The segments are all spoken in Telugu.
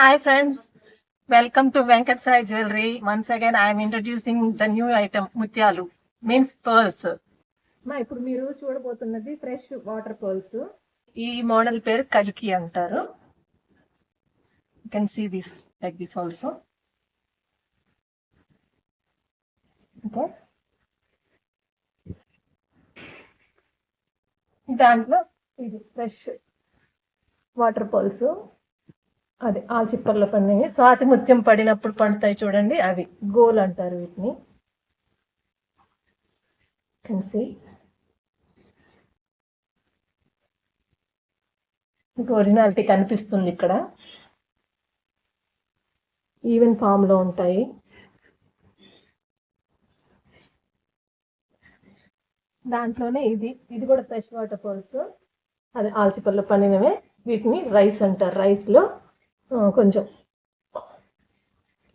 Hi friends, welcome to Venkat Sai Jewelry. Once again, I am introducing the new item, Mutyalu, means pearls. మా ఇప్పుడు మీరు చూడబోతున్నది ఫ్రెష్ వాటర్ పర్ల్స్ ఈ మోడల్ పేరు కలికి అంటారు you can see this like this also okay దాంట్లో ఇది ఫ్రెష్ వాటర్ పర్ల్స్ అదే ఆల్చిప్పర్లో పడినవి స్వాతి ముత్యం పడినప్పుడు పండుతాయి చూడండి అవి. గోల్ అంటారు వీటిని. కెన్ మీకు ఒరిజినాలిటీ కనిపిస్తుంది ఇక్కడ. ఈవెన్ ఫామ్లో ఉంటాయి. దాంట్లోనే ఇది ఇది కూడా ఫ్రెష్ వాటర్ ఫాల్స్ అదే ఆల్చిప్పర్లో పండినవే. వీటిని రైస్ అంటారు రైస్లో కొంచెం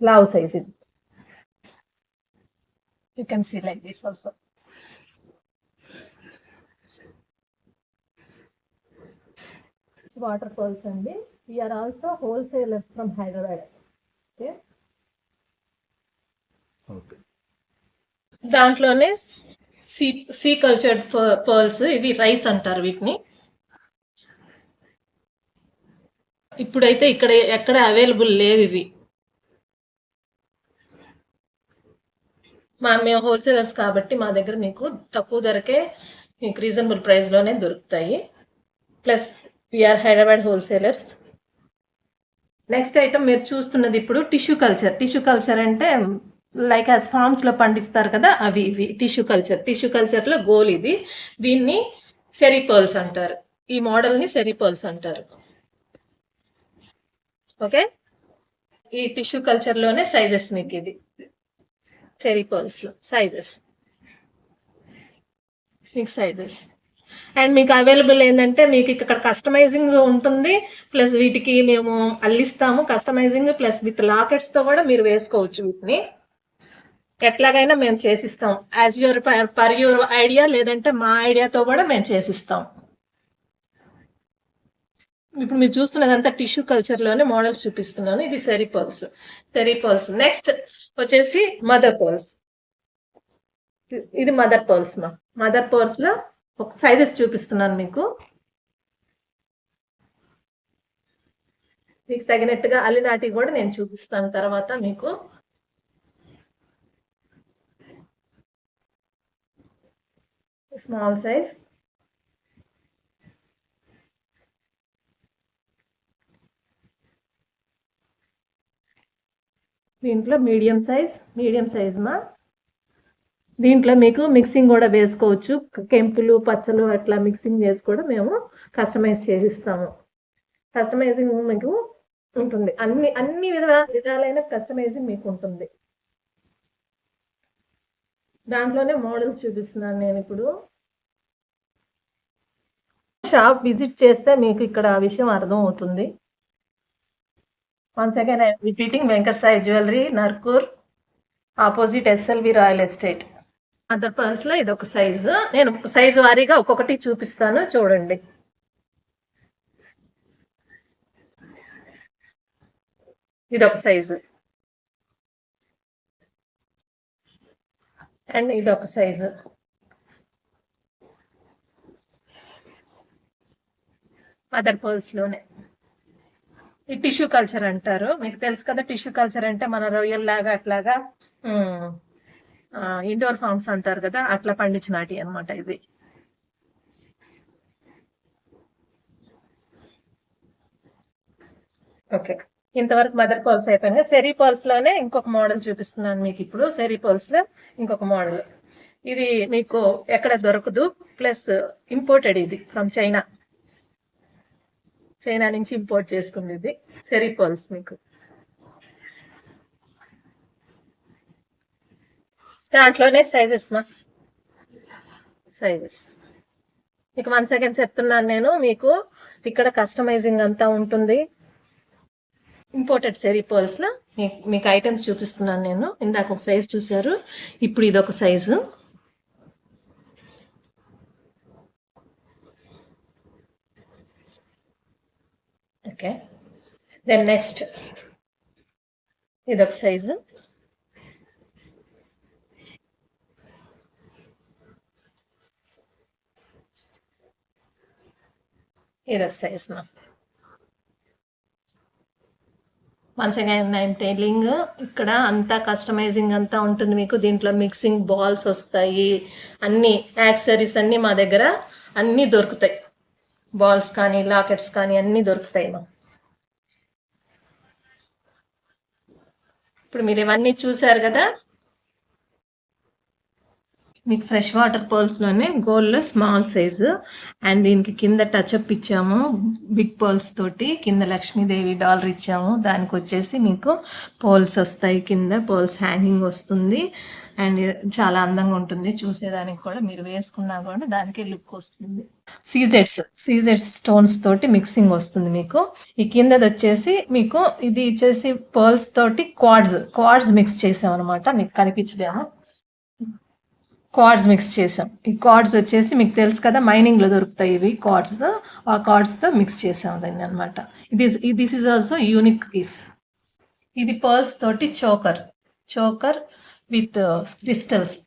లావ్ సైజ్. ఇది you can see like this also water pearls అండి we are also wholesalers from Hyderabad okay దాంట్లోనే సీ సీ కల్చర్డ్ పర్ల్స్ ఇవి రైస్ అంటారు వీటిని. ఇప్పుడైతే ఇక్కడ ఎక్కడ అవైలబుల్ లేవు ఇవి. మా మేము హోల్సేలర్స్ కాబట్టి మా దగ్గర మీకు తక్కువ ధరకే మీకు రీజనబుల్ ప్రైస్లోనే దొరుకుతాయి. Plus we are Hyderabad wholesalers next item మీరు చూస్తున్నది ఇప్పుడు టిష్యూ కల్చర్ టిష్యూ కల్చర్ అంటే లైక్ యాజ్ ఫామ్స్లో పండిస్తారు కదా అవి ఇవి టిష్యూ కల్చర్ టిష్యూ కల్చర్లో గోల్ ఇది. దీన్ని సెరిపర్ల్స్ అంటారు. ఈ మోడల్ని ని అంటారు. ఓకే? ఈ టిష్యూ కల్చర్లోనే సైజెస్ మీకు ఇది. సెరీ పర్ల్స్లో సైజెస్. మీకు సైజెస్. అండ్ మీకు అవైలబుల్ ఏంటంటే మీకు ఇక్కడ కస్టమైజింగ్ ఉంటుంది ప్లస్ వీటికి మేము అల్లిస్తాము కస్టమైజింగ్ ప్లస్ విత్ లాకెట్స్తో కూడా మీరు వేసుకోవచ్చు వీటిని. ఎట్లాగైనా మేము చేసిస్తాం. As your per your idea లేదంటే మా ఐడియాతో కూడా మేము చేసిస్తాం. ఇప్పుడు మీరు చూస్తున్నదంతా టిష్యూ కల్చర్లోనే మోడల్స్ చూపిస్తున్నాను. ఇది సెరీ పర్ల్స్ సెరీ పర్ల్స్ నెక్స్ట్ వచ్చేసి మదర్ పర్ల్స్ ఇది మదర్ పర్ల్స్ మా మదర్ పర్ల్స్లో ఒక సైజెస్ చూపిస్తున్నాను మీకు. మీకు తగినట్టుగా అల్లినాటి కూడా నేను చూపిస్తాను తర్వాత మీకు. స్మాల్ సైజ్ దీంట్లో మీడియం సైజ్ మీడియం సైజ్ మా. దీంట్లో మీకు మిక్సింగ్ కూడా వేసుకోవచ్చు. కెంపులు పచ్చలు అట్లా మిక్సింగ్ చేసి కూడా మేము కస్టమైజ్ చేసిస్తాము. కస్టమైజింగ్ మీకు ఉంటుంది. అన్ని అన్ని విధాల విధాలైన కస్టమైజింగ్ మీకు ఉంటుంది. దాంట్లోనే మోడల్స్ చూపిస్తున్నాను నేను ఇప్పుడు. షాప్ విజిట్ చేస్తే మీకు ఇక్కడ ఆ విషయం అర్థం అవుతుంది once again repeating Venkata Sai jewellery నర్కూర్ opposite SLV royal estate other పర్ల్స్లో ఇది ఒక సైజు నేను సైజు వారీగా ఒక్కొక్కటి చూపిస్తాను చూడండి. ఇది ఒక సైజు అండ్ ఇది ఒక సైజు అదర్ పర్ల్స్లోనే. ఈ టిష్యూ కల్చర్ అంటారు. మీకు తెలుసు కదా టిష్యూ కల్చర్ అంటే మన రొయ్యల్ లాగా అట్లాగా ఇండోర్ ఫార్మ్స్ అంటారు కదా అట్లా పండించినాటి అన్నమాట ఇది ఓకే. ఇంతవరకు మదర్ పోల్స్ అయిపోయినా సెరీ పోల్స్లోనే ఇంకొక మోడల్ చూపిస్తున్నాను మీకు ఇప్పుడు. సెరీ పోల్స్లో ఇంకొక మోడల్. ఇది మీకు ఎక్కడ దొరకదు ప్లస్ ఇంపోర్టెడ్ ఇది ఫ్రమ్ చైనా. చైనా నుంచి ఇంపోర్ట్ చేసుకుంది ఇది సెరీ పర్ల్స్ మీకు. దాంట్లోనే సైజెస్ మా. సైజెస్ మీకు వన్ సెకండ్ చెప్తున్నాను నేను మీకు ఇక్కడ కస్టమైజింగ్ అంతా ఉంటుంది. ఇంపోర్టెడ్ సెరీ మీకు ఐటమ్స్ చూపిస్తున్నాను నేను. ఇందాక ఒక సైజ్ చూశారు. ఇప్పుడు ఇది ఒక సైజు ఓకే. దెన్ నెక్స్ట్ ఇదొక సైజు ఇదొక సైజ్ మా వన్స్ అగైన్ ఐమ్ టైలింగ్ ఇక్కడ అంతా కస్టమైజింగ్ అంతా ఉంటుంది మీకు. దీంట్లో మిక్సింగ్ బాల్స్ వస్తాయి. అన్ని యాక్సరీస్ అన్నీ మా దగ్గర అన్నీ దొరుకుతాయి. బాల్స్ కానీ లాకెట్స్ కానీ అన్నీ దొరుకుతాయి మా ఇప్పుడు మీరు ఇవన్నీ చూసారు కదా? మీకు ఫ్రెష్ వాటర్ పర్ల్స్లోనే గోల్డ్లో స్మాల్ సైజు. అండ్ దీనికి కింద టచ్అప్ ఇచ్చాము. బిగ్ పర్ల్స్ తోటి కింద లక్ష్మీదేవి డాలర్ ఇచ్చాము దానికి వచ్చేసి మీకు పోల్స్ వస్తాయి కింద పోల్స్ హ్యాంగింగ్ వస్తుంది. అండ్ చాలా అందంగా ఉంటుంది. చూసేదానికి కూడా మీరు వేసుకున్నా కూడా దానికి లుక్ వస్తుంది. సీజెట్స్ సీజెట్స్ స్టోన్స్ తోటి మిక్సింగ్ వస్తుంది మీకు. ఈ కిందది వచ్చేసి మీకు ఇది వచ్చేసి పర్ల్స్ తోటి క్వాడ్స్ క్వాడ్స్ మిక్స్ చేసాం అనమాట మీకు కనిపించదేమో. కార్డ్స్ మిక్స్ చేసాం. ఈ కార్డ్స్ వచ్చేసి మీకు తెలుసు కదా మైనింగ్లో దొరుకుతాయి ఇవి కార్డ్స్ ఆ కార్డ్స్తో మిక్స్ చేసాం దాన్ని అనమాట ఇది this is also unique piece ఇది పర్ల్స్ తోటి చోకర్. చోకర్ విత్ క్రిస్టల్స్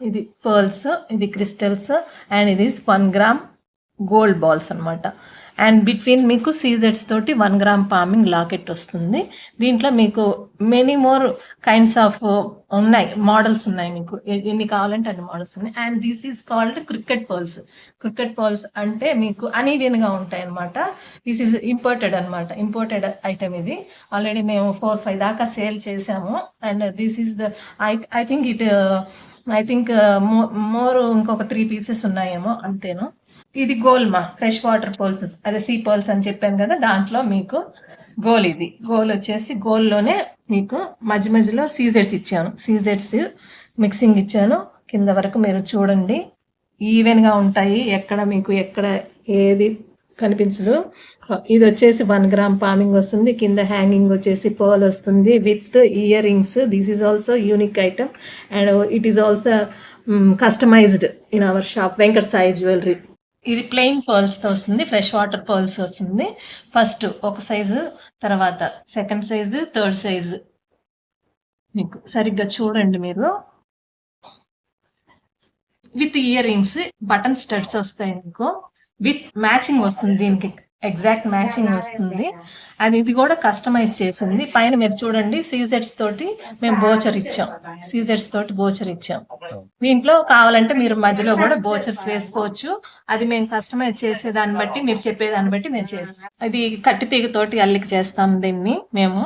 ఇది పర్ల్స్ ఇది క్రిస్టల్స్ అండ్ ఇది వన్ గ్రామ్ గోల్డ్ బాల్స్ అన్నమాట. అండ్ బిట్వీన్ మీకు సీజెట్స్ తోటి వన్ గ్రామ్ పామింగ్ లాకెట్ వస్తుంది. దీంట్లో మీకు మెనీ మోర్ కైండ్స్ ఆఫ్ ఉన్నాయి. మోడల్స్ ఉన్నాయి మీకు. ఎన్ని కావాలంటే అన్ని మోడల్స్ ఉన్నాయి. And this is called cricket pearls cricket pearls అంటే మీకు అనీవెన్ ఉంటాయి అనమాట దిస్ ఈస్ ఇంపోర్టెడ్ అన్నమాట. ఇంపోర్టెడ్ ఐటమ్ ఇది. ఆల్రెడీ మేము ఫోర్ ఫైవ్ దాకా సేల్ చేసాము and this is the I I think it I think more ఇంకొక త్రీ పీసెస్ ఉన్నాయేమో. అంతేను? ఇది గోల్మా ఫ్రెష్ వాటర్ పోల్స్ అదే సీ పర్ల్స్ అని చెప్పాను కదా దాంట్లో మీకు గోల్ ఇది. గోల్ వచ్చేసి గోల్లోనే మీకు మధ్య మధ్యలో సీజెడ్స్ ఇచ్చాను. సీజెడ్స్ మిక్సింగ్ ఇచ్చాను. కింద వరకు మీరు చూడండి. ఈవెన్గా ఉంటాయి. ఎక్కడ మీకు ఎక్కడ ఏది కనిపించదు. ఇది వచ్చేసి వన్ గ్రామ్ పామింగ్ వస్తుంది. కింద హ్యాంగింగ్ వచ్చేసి పర్ల్ వస్తుంది. With ear rings this is also unique item and it is also customized in our shop Venkata Sai jewellery ఇది ప్లెయిన్ పర్ల్స్తో వస్తుంది ఫ్రెష్ వాటర్ పర్ల్స్ వస్తుంది. ఫస్ట్ ఒక సైజు తర్వాత సెకండ్ సైజు థర్డ్ సైజు మీకు సరిగ్గా చూడండి మీరు. With ear rings button studs వస్తాయి మీకు. విత్ మ్యాచింగ్ వస్తుంది దీనికి. ఎగ్జాక్ట్ మ్యాచింగ్ వస్తుంది. అది ఇది కూడా కస్టమైజ్ చేసింది. పైన మీరు చూడండి సీజెట్స్ తోటి మేము బోచర్ ఇచ్చాం. సీజెట్స్ తోటి బోచర్ ఇచ్చాం. దీంట్లో కావాలంటే మీరు మధ్యలో కూడా బోచర్స్ వేసుకోవచ్చు. అది మేము కస్టమైజ్ చేసే దాన్ని బట్టి మీరు చెప్పే దాన్ని బట్టి మేము చేస్తాం. ఇది కట్టి తీగ తోటి అల్లిక చేస్తాం దీన్ని మేము.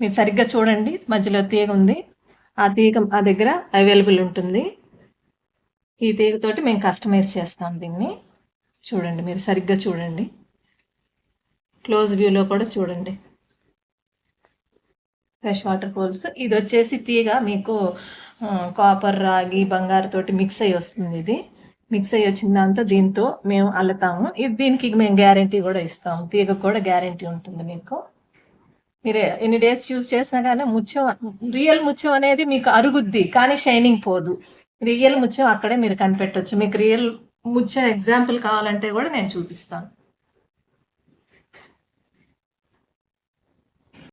మీరు సరిగ్గా చూడండి మధ్యలో తీగ ఉంది. ఆ తీగ ఆ దగ్గర అవైలబుల్ ఉంటుంది. ఈ తీగతోటి మేము కస్టమైజ్ చేస్తాం దీన్ని. చూడండి మీరు సరిగ్గా చూడండి. క్లోజ్ వ్యూలో కూడా చూడండి. ఫ్రెష్ వాటర్ పోల్స్ ఇది వచ్చేసి తీగ మీకు కాపర్ రాగి బంగారుతోటి మిక్స్ అయ్యి వస్తుంది ఇది. మిక్స్ అయ్యి వచ్చిన దాంతో దీంతో మేము అల్లుతాము. ఇది దీనికి మేము గ్యారంటీ కూడా ఇస్తాము. తీగ కూడా గ్యారంటీ ఉంటుంది మీకు. మీరు ఎన్ని డేస్ యూజ్ చేసినా కానీ ముత్యం రియల్ ముత్యం అనేది మీకు అరుగుద్ది కానీ షైనింగ్ పోదు. రియల్ ముత్యం అక్కడే మీరు కనిపెట్టవచ్చు మీకు రియల్ ముత్యం ఎగ్జాంపుల్ కావాలంటే కూడా నేను చూపిస్తాను.